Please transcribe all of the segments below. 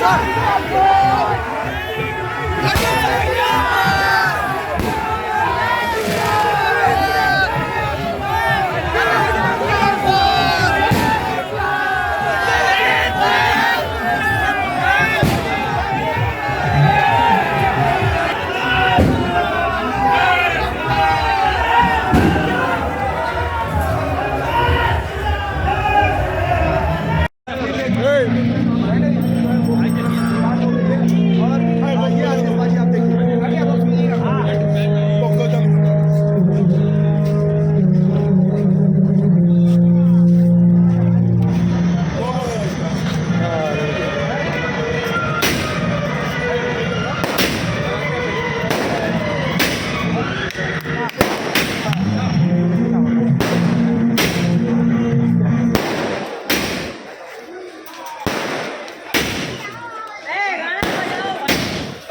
Stop!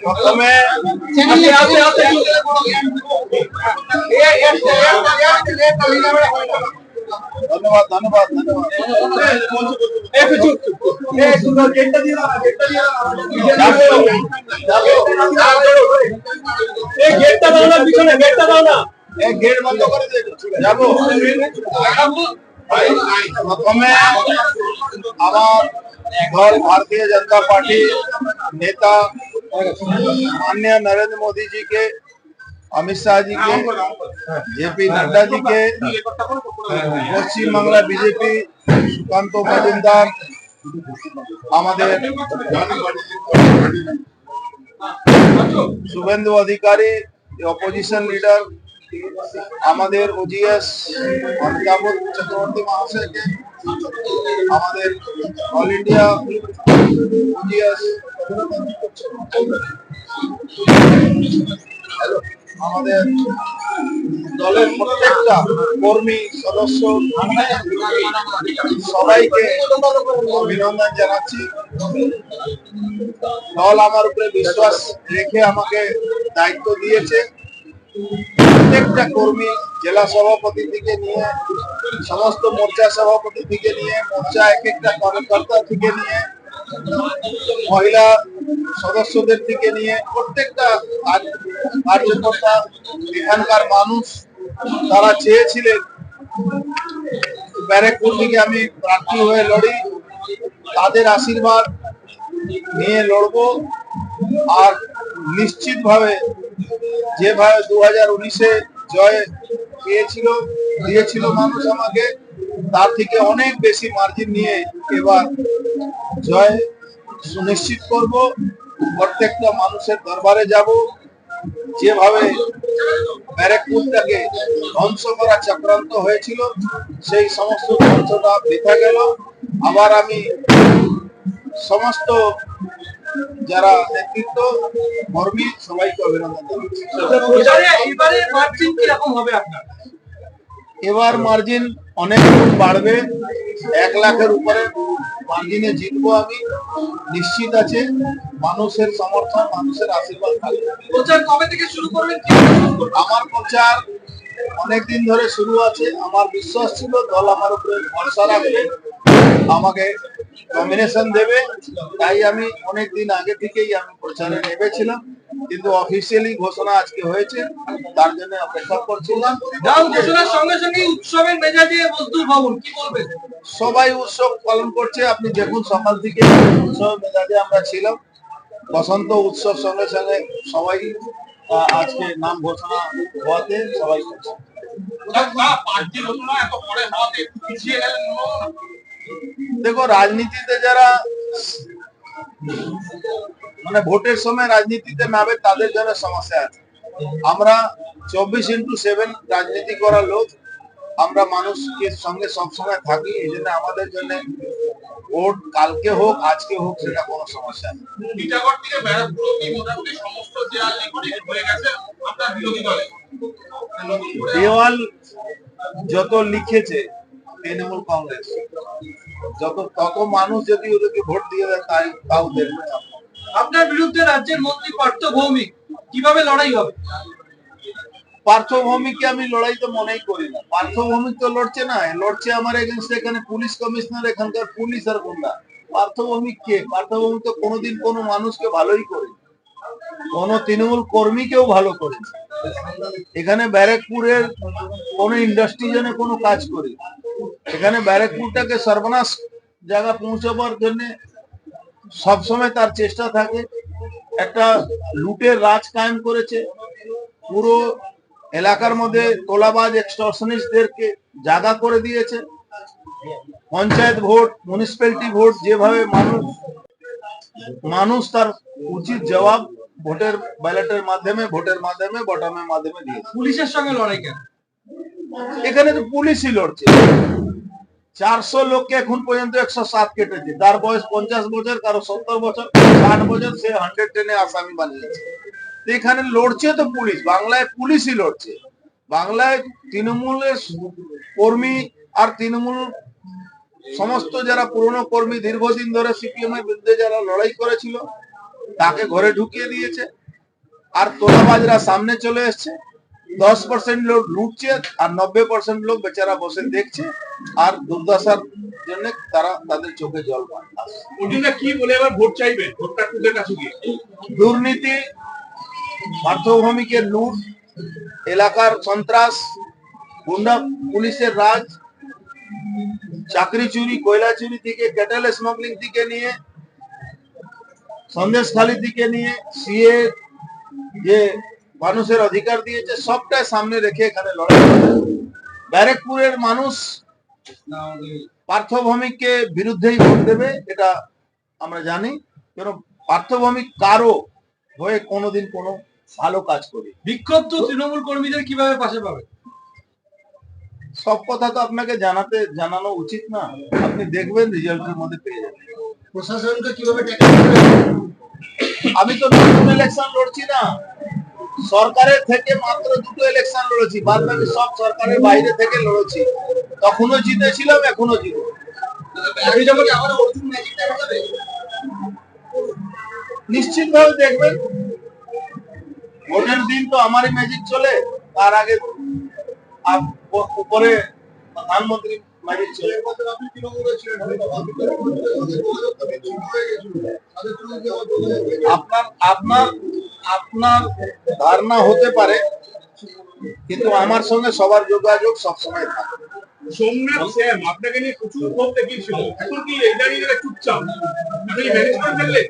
প্রথমে ধন্যবাদ ধন্যবাদ গেটটা দাও না পিছনে গেটটা দাও না গেট বন্ধ করে যাব প্রথমে আমার घर भारतीय जनता पार्टी नेता माननीय नरेंद्र मोदी जी के अमित शाह जी के जेपी नड्डा जी के পশ্চিম বাংলা বিজেপি সুকান্ত মজুমদার আমাদের শুভেন্দু অধিকারী অপোজিশন লিডার আমাদের ওজিএস অমিতাভ চক্রবর্তী মহাশয়কে আমাদের অল ইন্ডিয়া ওজিএস আমাদের দলের প্রত্যেকটা কর্মী, সদস্য, সবাইকে অভিনন্দন জানাচ্ছি। দল আমার উপরে বিশ্বাস রেখে আমাকে দায়িত্ব দিয়েছে। প্রত্যেকটা কর্মী জেলা সভাপতি থেকে নিয়ে, সমস্ত মোর্চা সভাপতি থেকে নিয়ে, মোর্চা এক একটা কর্মকর্তা থেকে নিয়ে, মহিলা সদস্যদের থেকে নিয়ে, প্রত্যেকটা কার্যকর্তা এখানকার মানুষ তারা চেয়েছিলেন ব্যারেকপুর থেকে আমি প্রার্থী হয়ে লড়ি, তাদের আশীর্বাদ নিয়ে লড়বো, আর নিশ্চিতভাবে যেভাবে দু হাজার উনিশে জয় পেয়েছিল, দিয়েছিল মানুষ আমাকে, তার থেকে অনেক বেশি মার্জিন নিয়ে এবার জয় সুনিশ্চিত করব। প্রত্যেকটা মানুষের দরবারে যাব। যেভাবে ব্যারেকপুরটাকে ধ্বংস করা চক্রান্ত হয়েছিল, সেই সমস্ত ধ্বংসটা বৃথা গেল। আবার আমি সমস্ত যারা নেতৃত্ব কর্মী সবাইকে অভিনন্দন জানাচ্ছি। এবার মার্জিন অনেক বাড়বে। এক লাখের উপরে মার্জিনে জিতবো আমি। নিশ্চিত আছে মানুষের সমর্থন মানুষের আশীর্বাদ থাকবে। প্রচার কবে থেকে শুরু করবেন? আমার প্রচার অনেক দিন ধরে শুরু আছে। আমার বিশ্বাস ছিল দল আমার উপরে ভরসা রাখবে। আমাকে নমিনেশন দেবে তাই আমি অনেক দিন আগে থেকেই আমি প্রচারে নেমেছিলাম কিন্তু অফিসিয়ালি ঘোষণা আজকে হয়েছে তার জন্য অপেক্ষা করছিলাম। নাম ঘোষণার সঙ্গে সঙ্গে উৎসবের মেজাজে মজদুর ভবন কি বলবেন? সবাই উৎসব পালন করছে আপনি দেখুন সকাল থেকে উৎসব মেজাজে আমরা ছিলাম বসন্ত উৎসব সঙ্গে সঙ্গে সবাই আজকে নাম ঘোষণা হওয়াতে সবাই করছে। দেখো রাজনীতিতে যারা মানে ভোটের সময় রাজনীতিতে নামে তাদের জন্য সমস্যা আছে। আমরা চব্বিশ ইন্টু সেভেন রাজনীতি করার লোক আমরা মানুষকে সঙ্গে সবসময় থাকি এই জন্য আমাদের জন্য ভোট কালকে হোক আজকে হোক সেটা কোনো সমস্যা নেই। টিটাগড় থেকে ব্যারাকপুর অব্দি মোটামুটি সমস্ত দেয়াল লিখনই হয়ে গেছে আপনার বিরোধী দলে। দেওয়াল যত লিখেছে তৃণমূল কংগ্রেস। যত তত মানুষ যদি ওদেরকে ভোট দিয়ে দেয় তাই তাও দেখবে আপনার বিরুদ্ধে রাজ্যের মন্ত্রী পার্থ ভৌমিক কীভাবে লড়াই হবে? পার্থভৌমিককে আমি লড়াই তো মনেই করি না। পার্থভৌমিক তো লড়ছে না লড়ছে আমার এগেনস্ট এখানে পুলিশ কমিশনার এখানকার পুলিশ আর গুন্ডা। পার্থভৌমিক কে? পার্থভৌমিক তো কোনোদিন কোনো মানুষকে ভালোই করে কোন তৃণমূল কর্মীকেও ভালো করে এখানে ব্যারাকপুরের কোন ইন্ডাস্ট্রি জন্য কোনো কাজ করে। এখানে ব্যারাকপুরটাকে সর্বনাশ জায়গা পৌঁছাবার জন্য সবসময় তার চেষ্টা থাকে। একটা লুটের রাজ কায়েম করেছে। পুরো এলাকার মধ্যে তোলাবাজ এক্সটর্শনিস্টদেরকে জাগা করে দিয়েছে। পঞ্চায়েত ভোট মিউনিসিপ্যালিটি ভোট, যেভাবে মানুষ মানুষ তার উচিত জবাব ভোটের ব্যালটের মাধ্যমে, ভোটের মাধ্যমে বটমের মাধ্যমে দিয়েছে। পুলিশের সঙ্গে লড়াই কেন? এখানে তো পুলিশই লড়ছে। চারশো লোককে এখন পর্যন্ত একশো সাত কেটেছে। তার বয়স পঞ্চাশ বছর, কারও সত্তর বছর, ষাট বছর, সে হান্ড্রেড টেনে আসামি বানিয়েছে। এখানে লড়ছে তো পুলিশ। বাংলায় পুলিশই লড়ছে। বাংলায় তৃণমূলের কর্মী আর তৃণমূল সমস্ত যারা পুরনো কর্মী দীর্ঘদিন ধরে সিপিএম এর বিরুদ্ধে যারা লড়াই করেছিল, তাকে ঘরে ঢুকিয়ে দিয়েছে। আর তোলাবাজরা সামনে চলে এসছে। দশ পার্সেন্ট লোক লুটছে আর নব্বই পার্সেন্ট লোক বেচারা বসে দেখছে আর দুর্দশার জন্য তারা তাদের চোখে জল ওদিনটা কি বলে এবার ভোট চাইবেন ভোটটা কাছে গিয়ে? দুর্নীতি পার্থভূমিকের লুট এলাকার সন্ত্রাস গুন্ডা পুলিশের রাজ চাকরি চুরি কয়লা চুরি থেকে ক্যাটেল স্মাগলিং থেকে নিয়ে সন্দেশখালি থেকে নিয়ে সিএ যে মানুষের অধিকার দিয়েছে সবটাই সামনে রেখে এখানে লড়াই। ব্যারেকপুরের মানুষ পার্থভৌমিককে বিরুদ্ধেই ভোট দেবে এটা আমরা জানি। কেন পার্থভৌমিক কারও হয়ে কোনোদিন কোনো ভালো কাজ করি বিক্ষুব্ধ তৃণমূল কর্মীদের কীভাবে পাশে পাবে? সব কথা তো আপনাকে জানাতে জানানো উচিত না। আপনি দেখবেন রেজাল্টের মধ্যে পেয়ে যাবেন। প্রশাসনকে কীভাবে আমি তো নতুন ইলেকশন লড়ছি না। সরকারের থেকে মাত্র দুটো ইলেকশন লড়েছি। বাদ বাকি সব সরকারের বাইরে থেকে লড়েছি। তখনও জিতেছিলাম এখনও জিতবো। নিশ্চিত ভাবে দেখবেন ভোটের দিন তো আমারই ম্যাজিক চলে তার আগে উপরে প্রধানমন্ত্রী ম্যাজিক চলে। আপনার আপনার আপনার ধারণা হতে পারে কিন্তু আমার সঙ্গে সবার যোগাযোগ সবসময় থাকে। সোমনাথ স্যাম আপনাকে নিয়ে প্রচুর ক্ষোভ দেখিয়েছিল। এখন কি এই দাঁড়িয়ে চুপচাপ? আপনি ম্যানেজ করে ফেললে?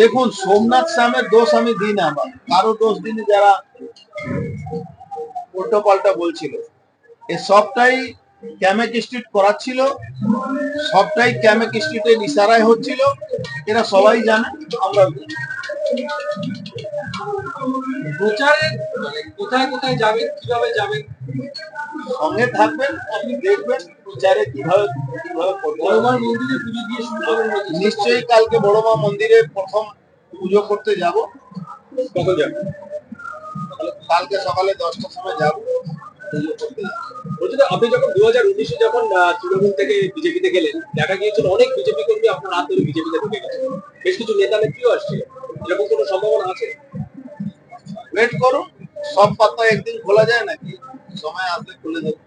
দেখুন সোমনাথ স্বামীর দোষ আমি দিই না আমার। কারও দোষ দিনে যারা উল্টো পাল্টা বলছিল। এ সবটাই ক্যামেক স্ট্রিট করাচ্ছিল সবটাই ক্যামেক স্ট্রিটের ইশারায় হচ্ছিল। এরা সবাই জানে আমরা প্রচারে মানে কোথায় কোথায় যাবেন কীভাবে যাবেন সঙ্গে থাকবেন আপনি দেখবেন প্রচারে কীভাবে মন্দিরে পুজো দিয়ে শুরু করবেন নিশ্চয়ই কালকে বড় মা মন্দিরে প্রথম পুজো করতে যাব। কখন যাবেন কালকে সকালে দশটার সময় যাব। পুজো করতে যাব। আপনি যখন দু হাজার উনিশে যখন তৃণমূল থেকে বিজেপিতে গেলেন দেখা গিয়েছিল অনেক বিজেপি কর্মী আপনার হাত ধরে বিজেপিতে ঢুকে গেছে। বেশ কিছু নেতা নেত্রীও আসছে। এরকম কোনো সম্ভাবনা আছে? ওয়েট করুন সব পাতা একদিন খোলা যায় নাকি? সময় আসলে খুলে দেবো